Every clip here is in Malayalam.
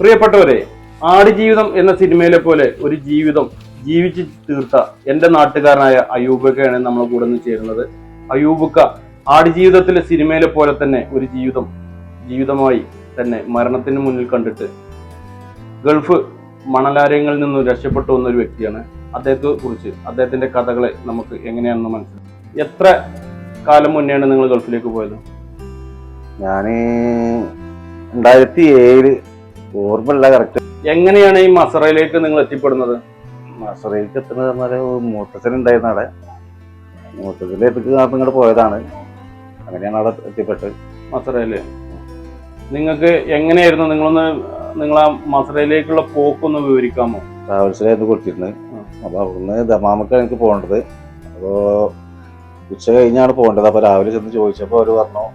പ്രിയപ്പെട്ടവരെ ആടുജീവിതം എന്ന സിനിമയിലെ പോലെ ഒരു ജീവിതം ജീവിച്ച് തീർത്ത എന്റെ നാട്ടുകാരനായ അയൂബക്കയാണ് നമ്മളെ കൂടെ നിന്ന് ചേരുന്നത്. അയൂബക്ക ആടുജീവിതത്തിലെ സിനിമയിലെ പോലെ തന്നെ ഒരു ജീവിതം ജീവിതമായി തന്നെ മരണത്തിന് മുന്നിൽ കണ്ടിട്ട് ഗൾഫ് മണലാരയങ്ങളിൽ നിന്നും രക്ഷപ്പെട്ടു വന്ന ഒരു വ്യക്തിയാണ്. അദ്ദേഹത്തെ കുറിച്ച് അദ്ദേഹത്തിന്റെ കഥകളെ നമുക്ക് എങ്ങനെയാണെന്ന് മനസ്സിലാക്കാം. എത്ര കാലം മുന്നെയാണ് നിങ്ങൾ ഗൾഫിലേക്ക് പോയത്? ഞാൻ രണ്ടായിരത്തി ഏഴിൽ ഓർമ്മയില്ല കറക്റ്റ് എങ്ങനെയാണ് ഈ മസറയിലേക്ക് നിങ്ങൾ എത്തിപ്പെടുന്നത്? മസറയിലേക്ക് എത്തുന്നത് പറഞ്ഞാൽ മൂത്തച്ഛൻ ഉണ്ടായിരുന്ന അവിടെ. മൂത്തച്ഛന്റെ അടുത്തേക്ക് ഇങ്ങോട്ട് പോയതാണ്. അങ്ങനെയാണ് അവിടെ എത്തിപ്പെട്ടത് മസറയിൽ. നിങ്ങൾക്ക് എങ്ങനെയായിരുന്നു? നിങ്ങളൊന്ന് നിങ്ങൾ ആ മസറയിലേക്കുള്ള പോക്കൊന്ന് വിവരിക്കാമോ? ട്രാവൽസിലായിരുന്നു കൊടുത്തിരുന്നത് അപ്പോൾ അപ്പൊ അവിടുന്ന് ദമാമക്കാണ് എനിക്ക് പോകേണ്ടത്. അപ്പോ ഉച്ച കഴിഞ്ഞാണ് പോകേണ്ടത്. അപ്പോൾ രാവിലെ ചെന്ന് ചോദിച്ചപ്പോൾ അവർ പറഞ്ഞു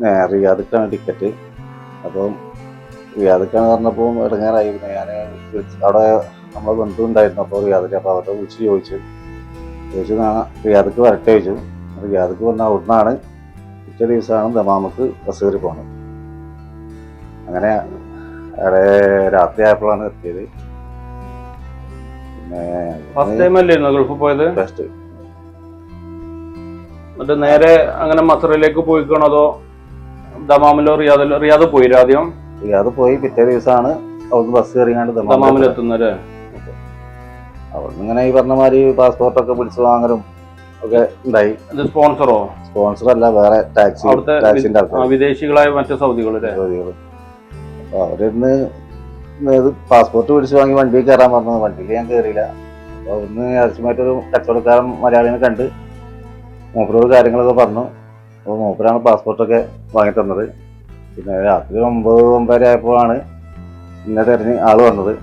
"നേ, റിയാദിക്കാണ് ടിക്കറ്റ്. അപ്പം റിയാദിക്കാണ് പറഞ്ഞപ്പോൾ ഇടങ്ങാറായിരുന്നു ഞാൻ അവിടെ നമ്മളെ ബന്ധുണ്ടായിരുന്നു അപ്പോൾ റിയാദിൽ അപ്പോൾ അവരുടെ വിളിച്ച് ചോദിച്ചു. ചോദിച്ചു റിയാദക്ക് വരട്ടെ? ചോദിച്ചു. റിയാദക്ക് വന്ന അവിടുന്നാണ് പിറ്റേ ദിവസമാണ് ദമാമക്ക് ബസ് കയറി പോകുന്നത് അങ്ങനെ അവിടെ രാത്രി ആയപ്പോഴാണ് എത്തിയത്. പിന്നെ ഗൾഫിൽ പോയത്? ഫസ്റ്റ് എന്നിട്ട് നേരെ അങ്ങനെ മസറയിലേക്ക് പോയിക്കണോ അതോ ദമാമിലോ റിയാദിലോ റിയാദ് പോയി ആദ്യം? റിയാദ് പോയി പിറ്റേ ദിവസമാണ് അവിടുന്ന് ബസ് കയറിയാണ്ട് എത്തുന്നത്. അവിടുന്ന് ഇങ്ങനെ ഈ പറഞ്ഞ മാതിരി പാസ്പോർട്ടൊക്കെ പിടിച്ചു വാങ്ങലും ഒക്കെ ഉണ്ടായി. സ്പോൺസറോ സ്പോൺസർ അല്ല വേറെ ടാക്സി ടാക്സിന്റെ വിദേശികളായ മറ്റു സൗദികൾ അപ്പൊ അവരിന്ന് പാസ്പോർട്ട് പിടിച്ചു വാങ്ങി വണ്ടിയിൽ കയറാൻ പറഞ്ഞത് വണ്ടിയിൽ ഞാൻ കയറിയില്ല അപ്പൊ അവിടുന്ന് ആവശ്യമായിട്ടൊരു കച്ചവടക്കാരൻ മലയാളിനെ കണ്ട് മൂപ്പരോട് കാര്യങ്ങളൊക്കെ പറഞ്ഞു. അപ്പോൾ മൂപ്പരാണ് പാസ്പോർട്ടൊക്കെ വാങ്ങി തന്നത്. പിന്നെ രാത്രി ഒമ്പത് ഒമ്പതര ആയപ്പോഴാണ് ഇന്നെ തെരഞ്ഞ് ആൾ വന്നത്.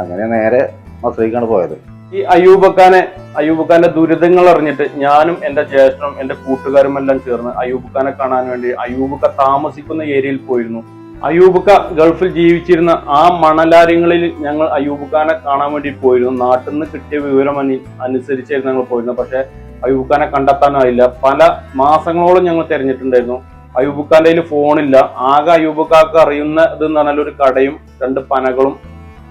അങ്ങനെ നേരെ മസൂരിക്കാണ് പോയത്. ഈ അയ്യൂബക്കാനെ അയ്യൂബക്കാന്റെ ദുരിതങ്ങൾ അറിഞ്ഞിട്ട് ഞാനും എന്റെ ജ്യേഷ്ഠനും എന്റെ കൂട്ടുകാരും എല്ലാം ചേർന്ന് അയ്യൂബക്കാനെ കാണാൻ വേണ്ടി അയ്യൂബക്ക താമസിക്കുന്ന ഏരിയയിൽ പോയിരുന്നു. അയ്യൂബക്ക ഗൾഫിൽ ജീവിച്ചിരുന്ന ആ മണലാര്യങ്ങളിൽ ഞങ്ങൾ അയ്യൂബക്കാനെ കാണാൻ വേണ്ടി പോയിരുന്നു. നാട്ടിൽ നിന്ന് കിട്ടിയ വിവരം അനു- അനുസരിച്ചായിരുന്നു ഞങ്ങൾ പോയിരുന്നത്. പക്ഷെ അയ്യൂബക്കാനെ കണ്ടെത്താനായില്ല. പല മാസങ്ങളോളം ഞങ്ങൾ തിരഞ്ഞിട്ടുണ്ടായിരുന്നു. അയ്യൂബക്കാന്റെ കയ്യിൽ ഫോണില്ല. ആകെ അയ്യൂബുക്കാക്ക് അറിയുന്ന ഇത് എന്ന് പറഞ്ഞാൽ ഒരു കടയും രണ്ട് പനകളും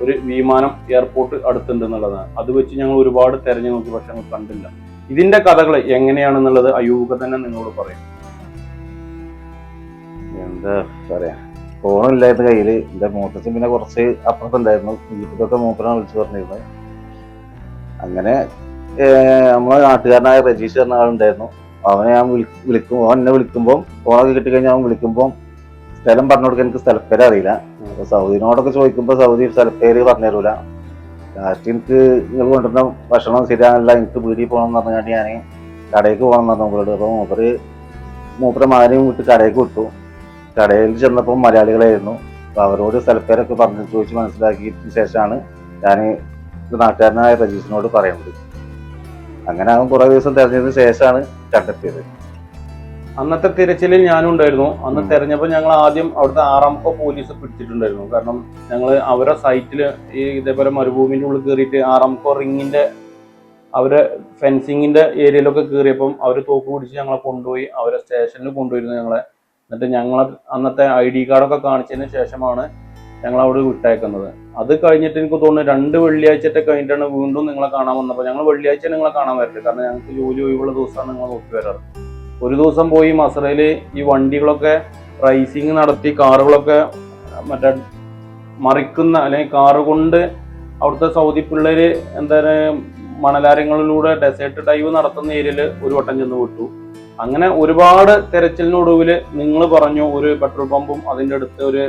ഒരു വിമാനം എയർപോർട്ട് അടുത്തുണ്ട് എന്നുള്ളതാണ് അത് വെച്ച് ഞങ്ങൾ ഒരുപാട് തെരഞ്ഞു നോക്കി പക്ഷെ ഞങ്ങൾ കണ്ടില്ല. ഇതിന്റെ കഥകൾ എങ്ങനെയാണെന്നുള്ളത് അയ്യൂബുക്ക തന്നെ നിങ്ങളോട് പറയും. എന്താ പറയാ? ഫോണില്ലാത്ത കയ്യിൽ എന്റെ മൂത്തച്ഛൻ പിന്നെ കുറച്ച് അപ്പുറത്തുണ്ടായിരുന്നു. വീട്ടിലൊക്കെ മൂപ്പനാണ് വിളിച്ചു പറഞ്ഞിരുന്നത്. അങ്ങനെ നമ്മളെ നാട്ടുകാരനായ രജീഷ് എന്ന ആളുണ്ടായിരുന്നു. അവനെ ഞാൻ വിളി വിളിക്കും അവൻ എന്നെ വിളിക്കുമ്പോൾ കോളൊക്കെ കിട്ടിക്കഴിഞ്ഞാൽ അവൻ വിളിക്കുമ്പോൾ സ്ഥലം പറഞ്ഞു കൊടുക്കാൻ എനിക്ക് സ്ഥലപ്പേര് അറിയില്ല. അപ്പൊ സൗദിനോടൊക്കെ ചോദിക്കുമ്പോൾ സൗദി സ്ഥലപ്പേര് പറഞ്ഞു തരൂല. ലാസ്റ്റ് എനിക്ക് നിങ്ങൾ കൊണ്ടുവരുന്ന ഭക്ഷണം ശരിയാകില്ല എനിക്ക് വീട്ടിൽ പോകണം എന്ന് പറഞ്ഞാൽ ഞാൻ കടയിലേക്ക് പോകണം എന്ന് പറഞ്ഞു മൂപ്പരോട് അപ്പോൾ മൂപ്പര് മൂപ്പരെ മകനെയും വിട്ട് കടയിലേക്ക് വിട്ടു. കടയിൽ ചെന്നപ്പോൾ മലയാളികളായിരുന്നു. അപ്പൊ അവരോട് സ്ഥലപ്പേരൊക്കെ പറഞ്ഞ് ചോദിച്ച് മനസ്സിലാക്കിയതിന് ശേഷമാണ് ഞാൻ നാട്ടുകാരനായ രജീഷിനോട് പറയുന്നത്. അങ്ങനെ അവൻ കുറെ ദിവസം തെരഞ്ഞതിന് ശേഷമാണ് കണ്ടെത്തിയത്. അന്നത്തെ തിരച്ചിലിൽ ഞാനും ഉണ്ടായിരുന്നു. അന്ന്. തെരഞ്ഞപ്പോൾ ഞങ്ങൾ ആദ്യം അവിടുത്തെ ആറാമക്കോ പോലീസ് പിടിച്ചിട്ടുണ്ടായിരുന്നു. കാരണം ഞങ്ങൾ അവരെ സൈറ്റിൽ ഈ ഇതേപോലെ മരുഭൂമിന്റെ ഉള്ളിൽ കയറിയിട്ട് ആറാമക്കോ റിങ്ങിന്റെ അവരെ ഫെൻസിങ്ങിന്റെ ഏരിയയിലൊക്കെ കയറിയപ്പം അവർ തോക്ക് പിടിച്ച് ഞങ്ങളെ കൊണ്ടുപോയി അവരെ സ്റ്റേഷനിൽ കൊണ്ടുവരുന്നു ഞങ്ങളെ. എന്നിട്ട് ഞങ്ങളെ അന്നത്തെ ഐ ഡി കാർഡൊക്കെ കാണിച്ചതിന് ശേഷമാണ് ഞങ്ങൾ അവിടെ വിട്ടയക്കുന്നത്. അത് കഴിഞ്ഞിട്ട് എനിക്ക് തോന്നുന്നു രണ്ട് വെള്ളിയാഴ്ചത്തെ കഴിഞ്ഞിട്ടാണ് വീണ്ടും നിങ്ങളെ കാണാൻ വന്നപ്പോൾ ഞങ്ങൾ വെള്ളിയാഴ്ച നിങ്ങളെ കാണാൻ വരട്ടെ കാരണം ഞങ്ങൾക്ക് ജോലി ഒഴിവുള്ള ദിവസമാണ് നിങ്ങൾ നോക്കി വരാറ്. ഒരു ദിവസം പോയി മസറയിൽ ഈ വണ്ടികളൊക്കെ റൈസിങ് നടത്തി കാറുകളൊക്കെ മറ്റേ മറിക്കുന്ന അല്ലെങ്കിൽ കാറ് കൊണ്ട് അവിടുത്തെ സൗദി പിള്ളേര് എന്താ മണലാരങ്ങളിലൂടെ ഡെസേർട്ട് ഡൈവ് നടത്തുന്ന ഏരിയയിൽ ഒരു വട്ടം ചെന്ന് വിട്ടു. അങ്ങനെ ഒരുപാട് തെരച്ചിലിനൊടുവിൽ നിങ്ങൾ പറഞ്ഞു ഒരു പെട്രോൾ പമ്പും അതിന്റെ അടുത്ത് ഒരു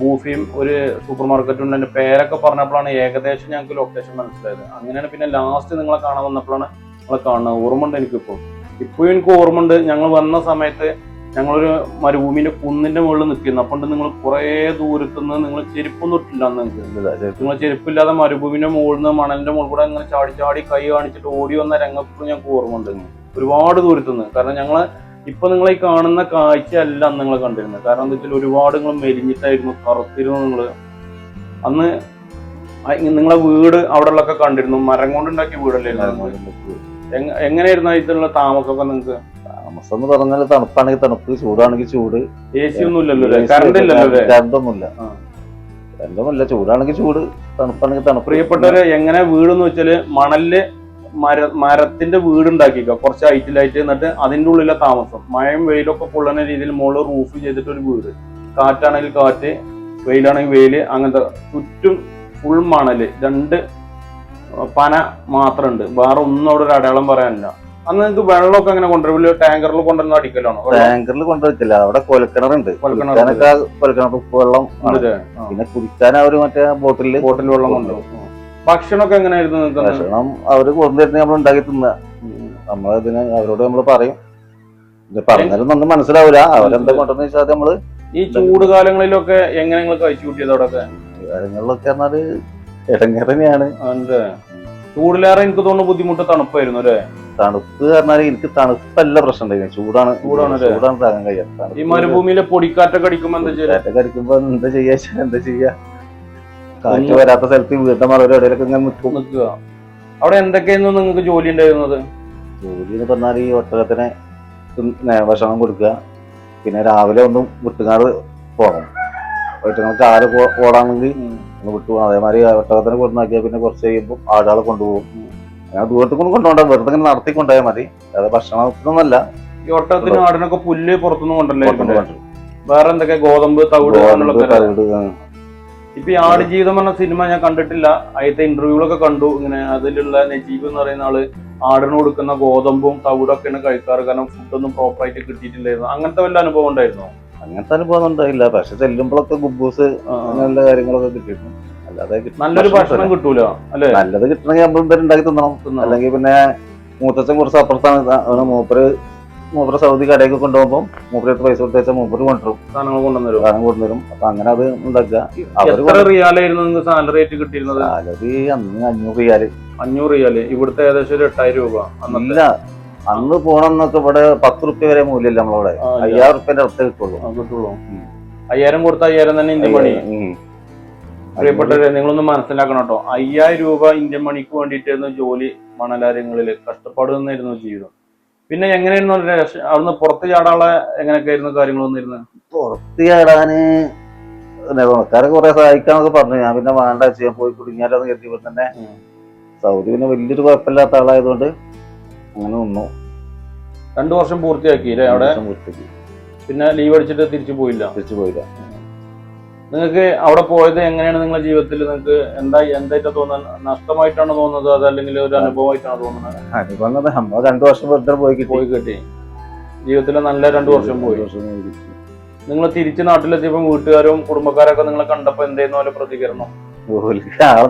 ബൂഫിയും ഒരു സൂപ്പർ മാർക്കറ്റും ഉണ്ട് അതിന്റെ പേരൊക്കെ പറഞ്ഞപ്പോഴാണ് ഏകദേശം ഞങ്ങൾക്ക് ലൊക്കേഷൻ മനസ്സിലായത്. അങ്ങനെയാണ് പിന്നെ ലാസ്റ്റ് നിങ്ങളെ കാണാൻ വന്നപ്പോഴാണ് നിങ്ങളെ കാണുന്നത്. ഓർമ്മ ഉണ്ട് എനിക്കിപ്പോൾ. ഇപ്പോഴും എനിക്ക് ഓർമ്മ ഉണ്ട് ഞങ്ങൾ വന്ന സമയത്ത് ഞങ്ങളൊരു മരുഭൂമിന്റെ കുന്നിന്റെ മുകളിൽ നിൽക്കുന്നു. അപ്പം നിങ്ങൾ കുറേ ദൂരത്തുനിന്ന് നിങ്ങൾ ചെരുപ്പൊന്നും ഇട്ടില്ല നിങ്ങൾക്ക്. നിങ്ങൾ ചെരുപ്പില്ലാതെ മരുഭൂമിന്റെ മുകളിൽ നിന്ന് മണലിന്റെ മുകളിൽ കൂടെ ഇങ്ങനെ ചാടി ചാടി കൈ കാണിച്ചിട്ട് ഓടി വന്ന രംഗപ്പോഴും ഞങ്ങൾക്ക് ഓർമ്മ ഉണ്ട് ഒരുപാട് ദൂരത്തുനിന്ന്. കാരണം ഞങ്ങൾ ഇപ്പൊ നിങ്ങൾ ഈ കാണുന്ന കാഴ്ച അല്ല അന്ന് നിങ്ങൾ കണ്ടിരുന്നത്. കാരണം എന്താ വെച്ചാൽ ഒരുപാട് നിങ്ങൾ മെലിഞ്ഞിട്ടായിരുന്നു കറുത്തിരുന്നു നിങ്ങൾ അന്ന് നിങ്ങളെ വീട് അവിടെ ഉള്ളൊക്കെ കണ്ടിരുന്നു. മരം കൊണ്ടുണ്ടാക്കിയ വീടല്ലേ എങ്ങ- എങ്ങനെയായിരുന്നു ഇതിനുള്ള താമസമൊക്കെ നിങ്ങൾക്ക് താമസം എന്ന് പറഞ്ഞാൽ തണുപ്പാണെങ്കിൽ തണുപ്പ് ചൂടാണെങ്കിൽ ചൂട്. എ സി ഒന്നും ഇല്ലല്ലോ കറണ്ട് ഇല്ലല്ലോ ചൂടാണെങ്കിൽ ചൂട് തണുപ്പാണെങ്കിൽ തണുപ്പ്. പ്രിയപ്പെട്ടവര് എങ്ങനെ വീടെന്ന് വെച്ചാൽ മണലിൽ മര മരത്തിന്റെ വീട് ഉണ്ടാക്കിക്കോ കുറച്ച് ഹൈറ്റിലായിട്ട് എന്നിട്ട് അതിന്റെ ഉള്ളിലെ താമസം. മഴയും വെയിലൊക്കെ കൊള്ളുന്ന രീതിയിൽ മുകളിൽ റൂഫ് ചെയ്തിട്ട് ഒരു വീട്. കാറ്റാണെങ്കിൽ കാറ്റ് വെയിലാണെങ്കിൽ വെയിൽ അങ്ങനത്തെ ചുറ്റും ഫുൾ മണൽ. രണ്ട് പന മാത്രമുണ്ട് വേറെ ഒന്നും അവിടെ ഒരു അടയാളം പറയാനില്ല. അന്ന് നിങ്ങൾക്ക് വെള്ളമൊക്കെ അങ്ങനെ കൊണ്ടുവരും? ടാങ്കറിൽ കൊണ്ടുവന്ന് അടിക്കലാണോ? ടാങ്കറിൽ കൊണ്ടുവച്ചില്ല അവിടെ കൊലക്കിണറുണ്ട്. കൊലക്കിണർ വെള്ളം പിന്നെ കുടിക്കാൻ അവർ മറ്റേ ബോട്ടിൽ ബോട്ടിൽ വെള്ളം കൊണ്ടുവരും. ഭക്ഷണമൊക്കെ എങ്ങനെയായിരുന്നു നിങ്ങൾക്ക്? ഭക്ഷണം അവർ കൊണ്ടുവരുന്ന നമ്മൾ ഉണ്ടാക്കി തിന്ന. നമ്മളതിന് അവരോട് നമ്മൾ പറയും. ഇത് പറഞ്ഞാലും ഒന്നും മനസ്സിലാവില്ല അവരെന്താ കൊണ്ടെന്ന് വെച്ചാൽ നമ്മൾ ഈ ചൂട് കാലങ്ങളിലൊക്കെ എങ്ങനെ നിങ്ങൾ കഴിച്ചു കൂട്ടിയത് അവിടെയൊക്കെ കാര്യങ്ങളിലൊക്കെ പറഞ്ഞാൽ ഇടങ്ങേറ് തന്നെയാണ് ചൂടിലേറെ എനിക്ക് തോന്നുന്നു ബുദ്ധിമുട്ട് തണുപ്പായിരുന്നു അല്ലേ? തണുപ്പ് പറഞ്ഞാൽ എനിക്ക് തണുപ്പല്ല പ്രശ്നം ഉണ്ടായിരുന്നു ചൂടാണ് ചൂടാണ് ചൂടാണ് താങ്ങാൻ ഈ കഴിയാത്ത മരുഭൂമിയിലെ പൊടിക്കാറ്റൊക്കെ അടിക്കുമ്പോ എന്താ ചെയ്യാ? അടിക്കുമ്പോ എന്താ ചെയ്യാ എന്താ ചെയ്യാ? കാറ്റ് വരാത്ത സ്ഥലത്ത് വീട്ടിന്റെ മറവരെ എവിടെയൊക്കെ ഇങ്ങനെ നിൽക്കും. നിൽക്കുക. അവിടെ എന്തൊക്കെയായിരുന്നു നിങ്ങൾക്ക് ജോലി ഉണ്ടായിരുന്നത്? ജോലി എന്ന് പറഞ്ഞാൽ ഈ ഒട്ടകത്തിന് ഭക്ഷണം കൊടുക്കുക. പിന്നെ രാവിലെ ഒന്നും വിട്ടുകാറ് പോകണം. ഒറ്റങ്ങൾക്ക് ആര് ഓടാണെങ്കിൽ ഒന്ന് വിട്ടു പോകണം. അതേമാതിരി ഒട്ടകത്തിന് കൊടുന്നാക്കിയാൽ പിന്നെ കുറച്ച് കഴിയുമ്പോൾ ആടുകളെ കൊണ്ടുപോകും. അങ്ങനെ ദൂരത്തേക്കൊന്നും കൊണ്ടുപോകണ്ട. വെറുതെ ഇങ്ങനെ നടത്തി കൊണ്ടുപോയാൽ മതി. അതായത് ഭക്ഷണത്തിനൊന്നല്ല. ഈ ഒട്ടകത്തിന് ആടിനൊക്കെ പുല്ല് പുറത്തുനിന്ന് കൊണ്ടല്ലേ വേറെ എന്തൊക്കെ ഗോതമ്പ് തവിട് തവിട്. ഇപ്പൊ ഈ ആട് ജീവിതം എന്ന സിനിമ ഞാൻ കണ്ടിട്ടില്ല. അതിലത്തെ ഇന്റർവ്യൂകളൊക്കെ കണ്ടു. ഇങ്ങനെ അതിലുള്ള നജീബ് എന്ന് പറയുന്ന ആൾ ആടിന് കൊടുക്കുന്ന ഗോതമ്പും തവിടൊക്കെയാണ് കഴിക്കാറ്. കാരണം ഫുഡൊന്നും പ്രോപ്പറായിട്ട് കിട്ടിയിട്ടില്ലായിരുന്നു. അങ്ങനത്തെ വല്ല അനുഭവം ഉണ്ടായിരുന്നോ? അങ്ങനത്തെ അനുഭവം ഉണ്ടായില്ല. പക്ഷെ ചെല്ലുമ്പോഴൊക്കെ ഗുബൂസ് അങ്ങനെയുള്ള കാര്യങ്ങളൊക്കെ കിട്ടിയിരുന്നു. അല്ലാതെ നല്ലൊരു ഭക്ഷണം കിട്ടൂല അല്ലെ? നല്ലത് കിട്ടണമെങ്കിൽ നമ്മൾ എന്തായാലും ഉണ്ടാക്കി തിന്നണം. അല്ലെങ്കിൽ പിന്നെ മൂത്തച്ഛൻ കുറച്ച് അപ്പുറത്താണ്. മൂപ്പര് മൂപ്പര് സൗദി കടയൊക്കെ കൊണ്ടുപോകുമ്പോൾ മൂപ്പര് എത്ര പൈസ കൊടുത്ത് വെച്ചാൽ മൂപ്പര് കൊണ്ടുവരും. സാധനങ്ങൾ കൊണ്ടുവന്നു സാധനം കൊണ്ടുവരും. അപ്പൊ അങ്ങനെ അത് ഉണ്ടാക്കുക. റിയാലായിരുന്നു സാലറി ആയിട്ട് കിട്ടിയിരുന്നത്? സാലറി അന്ന് അഞ്ഞൂറ് റിയാൽ. അഞ്ഞൂറ് റിയാൽ. ഇവിടുത്തെ ഏകദേശം ഒരു എട്ടായിരം രൂപ ഇല്ല. അന്ന് പോണെന്നൊക്കെ ഇവിടെ പത്ത് റുപ്യ വരെ മൂല്യമില്ല നമ്മളവിടെ. അയ്യായിരം റുപ്യന്റെ അടുത്ത് കിട്ടുള്ളൂ. കിട്ടുള്ളൂ. അയ്യായിരം കൊടുത്ത അയ്യായിരം തന്നെ ഇന്ത്യൻ പണി. പ്രിയപ്പെട്ടവരെ നിങ്ങളൊന്ന് മനസ്സിലാക്കണം കേട്ടോ. അയ്യായിരം രൂപ ഇന്ത്യൻ മണിക്ക് വേണ്ടിയിട്ടായിരുന്നു ജോലി മണലാരങ്ങളിൽ കഷ്ടപ്പാട് തന്നെയായിരുന്നു ജീവിതം. പിന്നെ എങ്ങനെയായിരുന്നു അവിടുന്ന് പുറത്ത് ചാടാനുള്ള എങ്ങനെയൊക്കെ ആയിരുന്നു കാര്യങ്ങൾ വന്നിരുന്നത് പുറത്ത് ചാടാന് നെയ്മക്കാരെ കുറെ സഹായിക്കാന്നൊക്കെ പറഞ്ഞു. ഞാൻ പിന്നെ വേണ്ട ചെയ്യാൻ പോയി കുടുങ്ങിയാലോ എന്ന് കരുതിയപ്പോ തന്നെ സൗദി പിന്നെ വലിയൊരു കുഴപ്പമില്ലാത്ത ആളായതുകൊണ്ട് അങ്ങനെ നിന്നു. രണ്ടു വർഷം പൂർത്തിയാക്കി അല്ലേ അവിടെ? പിന്നെ ലീവ് അടിച്ചിട്ട് തിരിച്ചു പോയില്ല? തിരിച്ചു പോയില്ല. നിങ്ങൾക്ക് അവിടെ പോയത് എങ്ങനെയാണ് നിങ്ങളുടെ ജീവിതത്തിൽ നിങ്ങൾക്ക് എന്താ എന്തായിട്ട് തോന്നുന്നത്? നഷ്ടമായിട്ടാണ് തോന്നുന്നത്? അതല്ലെങ്കിൽ ഒരു അനുഭവമായിട്ടാണ് തോന്നുന്നത്? അനുഭവം നമ്മൾ രണ്ടു വർഷം വെറുതെ പോയി പോയി കിട്ടി. ജീവിതത്തിൽ നല്ല രണ്ടു വർഷം പോയി. വർഷം നിങ്ങൾ തിരിച്ച് നാട്ടിലെത്തിയപ്പോൾ വീട്ടുകാരും കുടുംബക്കാരൊക്കെ നിങ്ങളെ കണ്ടപ്പോൾ എന്തായിരുന്നു പോലെ പ്രതികരണം?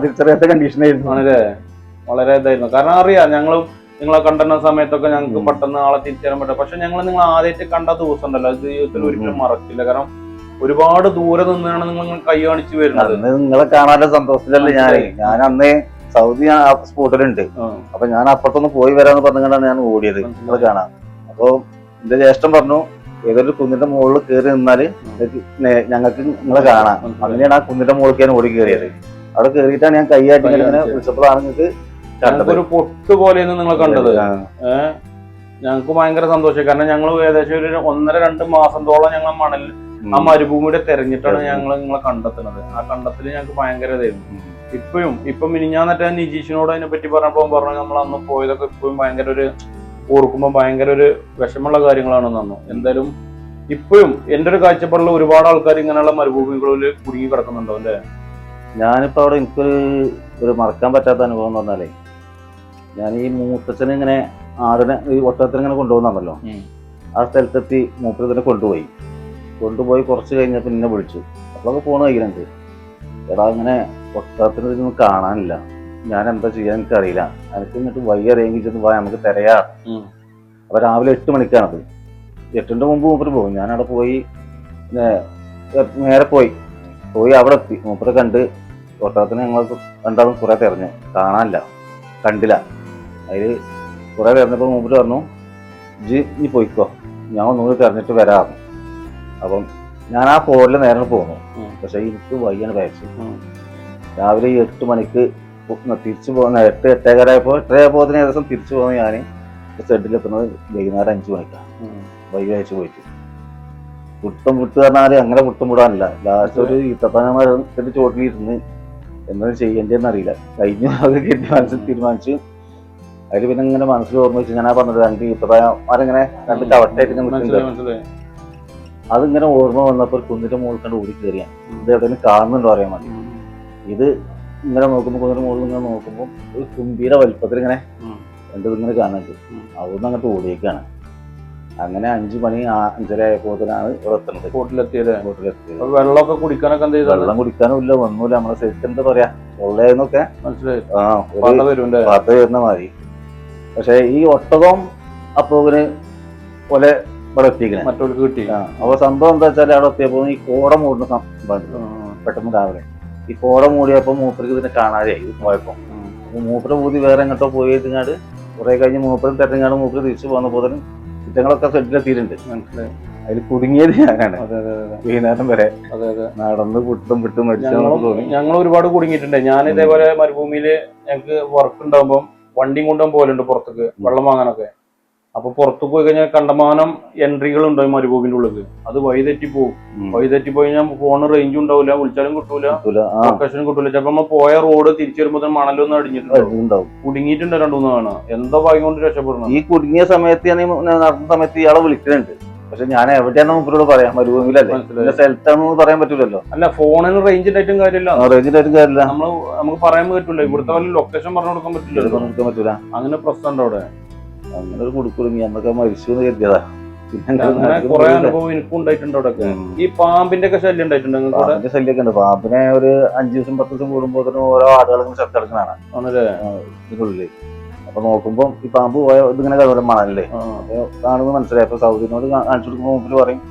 തിരിച്ചറിയാത്ത കണ്ടീഷനായിരുന്നു ആണല്ലേ? വളരെ ഇതായിരുന്നു. കാരണം അറിയാം ഞങ്ങളും നിങ്ങളെ കണ്ടുന്ന സമയത്തൊക്കെ ഞങ്ങൾക്ക്. പെട്ടെന്ന് ആളെ തിരിച്ചറിയാൻ പറ്റും. പക്ഷെ ഞങ്ങൾ നിങ്ങൾ ആദ്യമായിട്ട് കണ്ട ദിവസം ഉണ്ടല്ലോ അത് ജീവിതത്തിൽ ഒരിക്കലും മറക്കില്ല. കാരണം ഒരുപാട് ദൂരെ നിന്നാണ് നിങ്ങൾ കൈ കാണിച്ചു വരുന്നത്. അന്ന് നിങ്ങളെ കാണാനുള്ള സന്തോഷത്തിലല്ലേ ഞാൻ. ഞാൻ അന്ന് സൗദി ആ സ്പോട്ടിലുണ്ട്. അപ്പൊ ഞാൻ അപ്പുറത്തൊന്ന് പോയി വരാന്ന് പറഞ്ഞുകൊണ്ടാണ് ഞാൻ ഓടിയത് നിങ്ങൾ കാണാൻ. അപ്പൊ എന്റെ ജ്യേഷ്ഠൻ പറഞ്ഞു ഏതൊരു കുന്നിന്റെ മുകളിൽ കയറി നിന്നാൽ ഞങ്ങൾക്ക് നിങ്ങളെ കാണാം. അങ്ങനെയാണ് ആ കുന്നിന്റെ മുകളിൽ ഞാൻ ഓടി കയറിയത് അവിടെ കയറിയിട്ടാണ് ഞാൻ കൈയായിട്ട് ഇങ്ങനെ ഇങ്ങനെ വിളിച്ചപ്പോഴാണ് നിങ്ങൾക്ക് കണ്ടത്. ഞങ്ങൾക്കൊരു പൊട്ട് പോലെയാണ് നിങ്ങൾ കണ്ടത്. ഞങ്ങൾക്ക് ഭയങ്കര സന്തോഷം. കാരണം ഞങ്ങൾ ഏകദേശം ഒരു ഒന്നര രണ്ട് മാസത്തോളം ഞങ്ങൾ മണൽ. ആ മരുഭൂമിയുടെ തെരഞ്ഞിട്ടാണ് തെരഞ്ഞു. ഞങ്ങൾ നിങ്ങളെ കണ്ടെത്തുന്നത്. ആ കണ്ടെത്തൽ ഞങ്ങൾക്ക് ഭയങ്കര ഇതായിരുന്നു. ഇപ്പോഴും ഇപ്പൊ മിനിഞ്ഞാന്നിട്ട് ഞാൻ നിജീഷിനോട് അതിനെ പറ്റി പറഞ്ഞപ്പോ പറഞ്ഞു നമ്മൾ അന്ന് പോയതൊക്കെ ഇപ്പോഴും ഭയങ്കര ഒരു ഓർക്കുമ്പോൾ ഭയങ്കര ഒരു വിഷമമുള്ള കാര്യങ്ങളാണ് തന്നു എന്തായാലും ഇപ്പോഴും എന്റെ ഒരു കാഴ്ചപ്പാടിൽ ഒരുപാട് ആൾക്കാർ ഇങ്ങനെയുള്ള മരുഭൂമികളിൽ കുടുങ്ങി കിടക്കുന്നുണ്ടോ അല്ലേ? ഞാനിപ്പോ അവിടെ എനിക്കൊരു ഒരു മറക്കാൻ പറ്റാത്ത അനുഭവം എന്ന് പറഞ്ഞാലേ ഞാൻ ഈ മൂത്തച്ഛനെ ഇങ്ങനെ ആടിനെ ഈ ഒട്ടകത്തിനെ ഇങ്ങനെ കൊണ്ടുപോകുന്നുണ്ടല്ലോ. ആ സ്ഥലത്തെത്തി മൂപ്പരത്തിനെ കൊണ്ടുപോയി. കൊണ്ടുപോയി കുറച്ച് കഴിഞ്ഞപ്പോൾ എന്നെ വിളിച്ചു. അപ്പോഴൊക്കെ ഫോൺ കഴിക്കുന്നുണ്ട് എടാ അങ്ങനെ ഒട്ടകത്തിന് ഇതൊന്നും കാണാനില്ല. ഞാൻ എന്താ ചെയ്യാൻ എനിക്കറിയില്ല. എനിക്ക് എന്നിട്ട് വയ്യ അറിയെങ്കിൽ ചെന്ന് പോയാൽ നമുക്ക് തിരയാ. അപ്പൊ രാവിലെ എട്ട് മണിക്കാണത്. എട്ടിന്റെ മുമ്പ് മൂപ്പര് പോകും ഞാൻ അവിടെ പോയി നേരെ പോയി. പോയി അവിടെ എത്തി. മൂപ്പരെ കണ്ട് ഒട്ടകത്തിന് ഞങ്ങൾ രണ്ടാളും കുറെ തിരഞ്ഞു. കാണാനില്ല. കണ്ടില്ല. അതിൽ കുറെ തിരഞ്ഞപ്പോൾ മൂപ്പര് പറഞ്ഞു ജി നീ പോയിക്കോ. ഞാൻ ഒന്നുകൂടി തിരഞ്ഞിട്ട് വരാം. അപ്പം ഞാൻ ആ ഫോണിൽ നേരെ പോന്നു. പക്ഷേ എനിക്ക് വയ്യാണ് പേച്ച് രാവിലെ എട്ട് മണിക്ക് തിരിച്ചു പോകുന്ന എട്ട് എട്ടേകാരായപ്പോൾ എട്ടരയായപ്പോൾ ഏകദേശം തിരിച്ചു പോകുന്ന ഞാൻ ഷെഡിലെത്തുന്നത് വൈകുന്നേരം അഞ്ച് മണിക്കാണ്. വൈകാഴ്ച വൈകി പോയിട്ട്. പുട്ടും പുട്ട് പറഞ്ഞാൽ അങ്ങനെ പുട്ടും വിടാനില്ല ലാസ്റ്റ് ഒരു ഈത്തപ്പനമാരുടെ ചോട്ടിലിരുന്ന് എന്താ ചെയ്യേണ്ടതെന്ന് അറിയില്ല. കഴിഞ്ഞു അത് കെട്ടി മനസ്സിൽ തീരുമാനിച്ചു അതിൽ പിന്നെ ഇങ്ങനെ മനസ്സിൽ ഓർമ്മ വെച്ച് ഞാൻ പറഞ്ഞത് രണ്ട് ഈത്തപ്പനമാരിങ്ങനെ രണ്ട് കവട്ടായിട്ട് നിൽക്കുന്നുണ്ട്. അതിങ്ങനെ ഓർമ്മ വന്നപ്പോൾ കുന്നിന്റെ മുകളിൽ കണ്ട് ഓടി കയറിയാണ് ഇത് എവിടെയെങ്കിലും കാണുന്നുണ്ടോ അറിയാൻ വേണ്ടി. ഇത് ഇങ്ങനെ നോക്കുമ്പോൾ കുന്നിന്റെ മുകളിൽ ഇങ്ങനെ നോക്കുമ്പോൾ ഒരു കുമ്പീര വലിപ്പത്തിൽ ഇങ്ങനെ ഉം. ഇങ്ങനെ കാണുന്നുണ്ട്. അവിടുന്ന് അങ്ങോട്ട് ഓടിയേക്കാണ്. അങ്ങനെ അഞ്ചു മണി അഞ്ചര ആയപ്പോഴത്തേനാണ് ഇവിടെ എത്തുന്നത്. ബോട്ടിലെത്തിയത് അപ്പൊ വെള്ളമൊക്കെ കുടിക്കാനൊക്കെ എന്ത് ചെയ്തു വെള്ളം കുടിക്കാനും ഇല്ല ഒന്നുമില്ല. നമ്മളെ ശരിക്കും എന്താ പറയാ? ഉള്ളതെന്നൊക്കെ മനസ്സിലായി. ആ പാത്ത വരുന്ന മാതിരി. പക്ഷെ ഈ ഒട്ടകം അപ്പോകിന് പോലെ ഇവിടെ എത്തിക്കണേ. മറ്റവർക്ക് കിട്ടി അപ്പൊ സംഭവം എന്താ വെച്ചാൽ അവിടെ എത്തിയപ്പോ ഈ കോട മൂടുന്ന സംഭവം പെട്ടെന്ന് രാവിലെ. ഈ കോട മൂടിയപ്പോ മൂപ്പർക്ക് ഇതിനെ കാണാതെയായി ഇത് പോയപ്പോ. അപ്പൊ മൂപ്പര് ഊതി വേറെ എങ്ങോട്ടോ പോയി എത്തിങ്ങാട് കുറെ കഴിഞ്ഞ് മൂപ്പരും തെരഞ്ഞാണ് മൂപ്പര് തിരിച്ചു പോകുന്നപ്പോ തന്നെ കുറ്റങ്ങളൊക്കെ സെറ്റിലെത്തിയിട്ടുണ്ട് മനസ്സിലായി. അതിൽ കുടുങ്ങിയത് ഞാനാണ്. വൈകുന്നേരം വരെ നടന്ന് പുട്ടും പിട്ടും മരിച്ചു ഞങ്ങൾ ഒരുപാട് കുടുങ്ങിയിട്ടുണ്ട്. ഞാൻ ഇതേപോലെ മരുഭൂമിയിൽ ഞങ്ങൾക്ക് വർക്ക് ഉണ്ടാകുമ്പോൾ വണ്ടിയും കൊണ്ടും പോലുണ്ട് പുറത്തേക്ക്. വെള്ളം വാങ്ങാനൊക്കെ. അപ്പൊ പുറത്തു പോയി കഴിഞ്ഞാൽ കണ്ടമാനം എൻട്രികൾ ഉണ്ടാവും മരുഭൂമിന്റെ ഉള്ളിൽ അത് വഴിതെറ്റി പോകും. വഴിതെറ്റി പോയി കഴിഞ്ഞാൽ ഫോൺ റേഞ്ച് ഉണ്ടാവില്ല വിളിച്ചാലും കിട്ടൂല ലൊക്കേഷനും കിട്ടൂല. ചിലപ്പോ നമ്മൾ പോയ റോഡ് തിരിച്ചു വരുമ്പോൾ മണലൊന്നും അടിഞ്ഞിട്ടുണ്ടാവും. ഉണ്ടാവും കുടുങ്ങിയിട്ടുണ്ട് രണ്ടുമൂന്ന് തവണ? എന്താ ഭാഗ്യം കൊണ്ട് രക്ഷപ്പെടണം? ഈ കുടുങ്ങിയ സമയത്ത് ഞാൻ നടന്ന സമയത്ത് ഇയാളെ വിളിക്കുന്നുണ്ട് പക്ഷെ ഞാൻ എവിടെയാണെന്ന് മൂപ്പരോട് പറയാം. മരുഭൂമിയിലല്ലേ? സ്ഥലത്താണെന്ന് പറയാൻ പറ്റൂലല്ലോ. അല്ല ഫോണിന് റേഞ്ച് ആയിട്ടും കാര്യമില്ല. റേഞ്ചിലായിട്ടും കാര്യമില്ല. നമ്മൾ നമുക്ക് പറയാൻ പറ്റൂല. ഇവിടുത്തെ ലൊക്കേഷൻ പറഞ്ഞു കൊടുക്കാൻ പറ്റില്ല പറഞ്ഞു കൊടുക്കാൻ പറ്റൂല. അങ്ങനെ പ്രശ്നം ഉണ്ടോ അവിടെ? അങ്ങനെ ഒരു കുടുക്കുടുങ്ങി അന്നൊക്കെ മരിച്ചു എന്ന് കരുതിയതാ അങ്ങനെ കുറെ അനുഭവം എനിക്കും ഉണ്ടായിട്ടുണ്ട് അവിടെ ഈ പാമ്പിന്റെ ഒക്കെ ശല്യം ഉണ്ടായിട്ടുണ്ട് പാമ്പിന്റെ ശല്യമൊക്കെ ഉണ്ട്. പാമ്പിനെ ഒരു അഞ്ചു ദിവസം പത്ത് ദിവസം കൂടുമ്പോ തന്നെ ഓരോ ആടുകളും ആണല്ലേ? ഇതിനുള്ളിൽ. അപ്പൊ നോക്കുമ്പോ ഈ പാമ്പ് പോയ ഇതിങ്ങനെ കിടന്നു മണല്ലേ? കാണുമ്പോൾ മനസ്സിലായി. അപ്പൊ സൗദിനോട് കാണിച്ചു കൊടുക്കുമ്പോൾ മുമ്പിൽ പറയും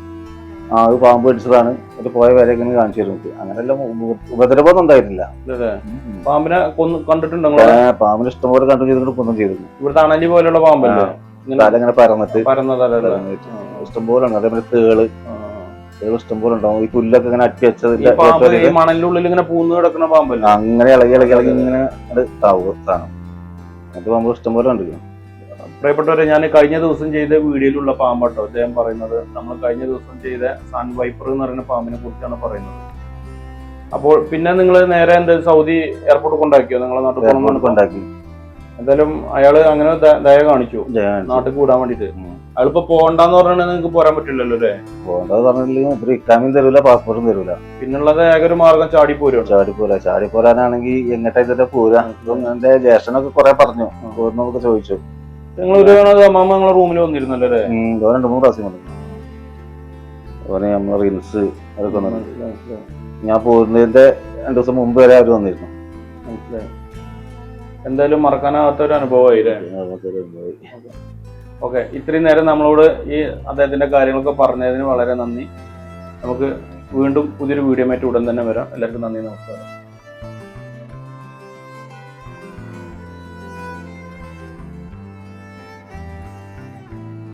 ആ അത് പാമ്പ് കടിച്ചതാണ് അത് പോയ വരെ ഇങ്ങനെ കാണിച്ചു തരും. അങ്ങനെയല്ല ഉപദ്രവമൊന്നും ഉണ്ടായിരുന്നില്ല. പാമ്പിനെ കണ്ടിട്ടുണ്ടോ പാമ്പിന് ഇഷ്ടംപോലെ കണ്ടു ചെയ്തിട്ട് കൊന്നും ചെയ്തിരുന്നു ഇവിടുത്തെ അണലി പോലെയുള്ള പാമ്പല്ലേ? ഇങ്ങനെ പരന്നിട്ട് ഇഷ്ടംപോലെ ഉണ്ട്. അതേപോലെ തേൾ. തേൾ ഇഷ്ടംപോലെ ഉണ്ടാവും. ഈ പുല്ലൊക്കെ ഇങ്ങനെ അട്ടി വെച്ചതില്ല ഉള്ളിൽ ഇങ്ങനെ പൂന്ന് കിടക്കുന്ന പാമ്പല്ലേ? അങ്ങനെ ഇളകി ഇളകി ഇളകി ഇങ്ങനെ അത് താവും സാധനം എന്നിട്ട് പാമ്പ് ഇഷ്ടംപോലെ ഉണ്ട് പ്രിയപ്പെട്ടവരെ ഞാൻ കഴിഞ്ഞ ദിവസം ചെയ്ത വീഡിയോയിലുള്ള പാമ്പാട്ടോ? അദ്ദേഹം പറയുന്നത് നമ്മൾ കഴിഞ്ഞ ദിവസം ചെയ്ത സൺ വൈപ്പർ എന്ന് പറയുന്ന പാമ്പിനെ കുറിച്ചാണ് പറയുന്നത്. അപ്പോൾ പിന്നെ നിങ്ങൾ നേരെ എന്താ സൗദി എയർപോർട്ട് കൊണ്ടാക്കിയോ? നിങ്ങളെ നാട്ടിൽ കൊണ്ടാക്കി. എന്തായാലും അയാൾ അങ്ങനെ ദയ കാണിച്ചു. നാട്ടിൽ കൂടാൻ വേണ്ടിട്ട്. അയാളിപ്പോ പോകണ്ടെന്ന് പറഞ്ഞാൽ നിങ്ങൾക്ക് പോരാൻ പറ്റില്ലല്ലോ അല്ലേ? പോകണ്ടെന്ന് പറഞ്ഞില്ലെങ്കിൽ ഇക്കാമിയും തരൂല പാസ്പോർട്ടും തരൂല. പിന്നുള്ളത് ഏക ഒരു മാർഗം ചാടി പോരും ചാടി പോരാ. ചാടി പോരാനാണെങ്കിൽ ഇതിന്റെ പോരാ എന്റെ ജ്യേഷ്ഠനൊക്കെ കുറെ പറഞ്ഞു. പോരുന്നൊക്കെ ചോദിച്ചു. നിങ്ങൾ ഒരു അമ്മാമ്മ നിങ്ങളെ റൂമിൽ വന്നിരുന്നല്ലോ അല്ലേ? രണ്ട് മൂന്ന് പ്രാവശ്യം വന്നു. അതുപോലെ നമ്മളെ റീൽസ് അതൊക്കെ വന്നിട്ടുണ്ട് ഞാൻ പോകുന്നതിന്റെ രണ്ടു ദിവസം മുമ്പ് വരെ അവർ വന്നിരുന്നു. മനസ്സിലായി. എന്തായാലും മറക്കാനാവാത്ത ഒരു അനുഭവമായില്ലേ അനുഭവമായി. ഓക്കെ ഇത്രയും നേരം നമ്മളോട് ഈ അദ്ദേഹത്തിന്റെ കാര്യങ്ങളൊക്കെ പറഞ്ഞതിന് വളരെ നന്ദി. നമുക്ക് വീണ്ടും പുതിയൊരു വീഡിയോ മാറ്റി ഉടൻ തന്നെ വരാം. എല്ലാവർക്കും നന്ദി നമസ്കാരം.